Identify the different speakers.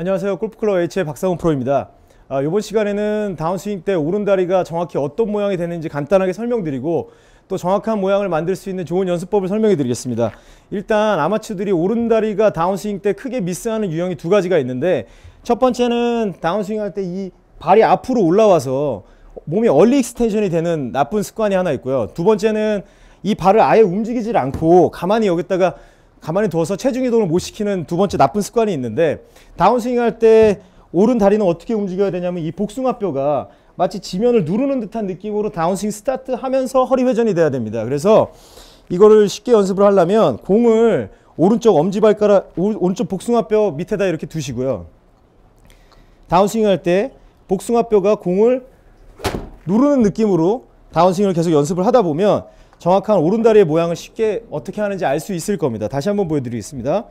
Speaker 1: 안녕하세요. 골프클럽 H의 박상훈 프로입니다. 아, 이번 시간에는 다운스윙 때 오른다리가 정확히 어떤 모양이 되는지 간단하게 설명드리고 또 정확한 모양을 만들 수 있는 좋은 연습법을 설명해 드리겠습니다. 일단 아마추어들이 오른다리가 다운스윙 때 크게 미스하는 유형이 두 가지가 있는데 첫 번째는 다운스윙 할 때 이 발이 앞으로 올라와서 몸이 얼리 익스텐션이 되는 나쁜 습관이 하나 있고요. 두 번째는 이 발을 아예 움직이질 않고 가만히 여기다가 가만히 두어서 체중 이동을 못 시키는 두 번째 나쁜 습관이 있는데 다운스윙 할 때 오른 다리는 어떻게 움직여야 되냐면 이 복숭아뼈가 마치 지면을 누르는 듯한 느낌으로 다운스윙 스타트 하면서 허리 회전이 돼야 됩니다. 그래서 이거를 쉽게 연습을 하려면 공을 오른쪽 엄지발가락, 오른쪽 복숭아뼈 밑에다 이렇게 두시고요. 다운스윙 할 때 복숭아뼈가 공을 누르는 느낌으로 다운스윙을 계속 연습을 하다 보면 정확한 오른다리의 모양을 쉽게 어떻게 하는지 알 수 있을 겁니다. 다시 한번 보여드리겠습니다.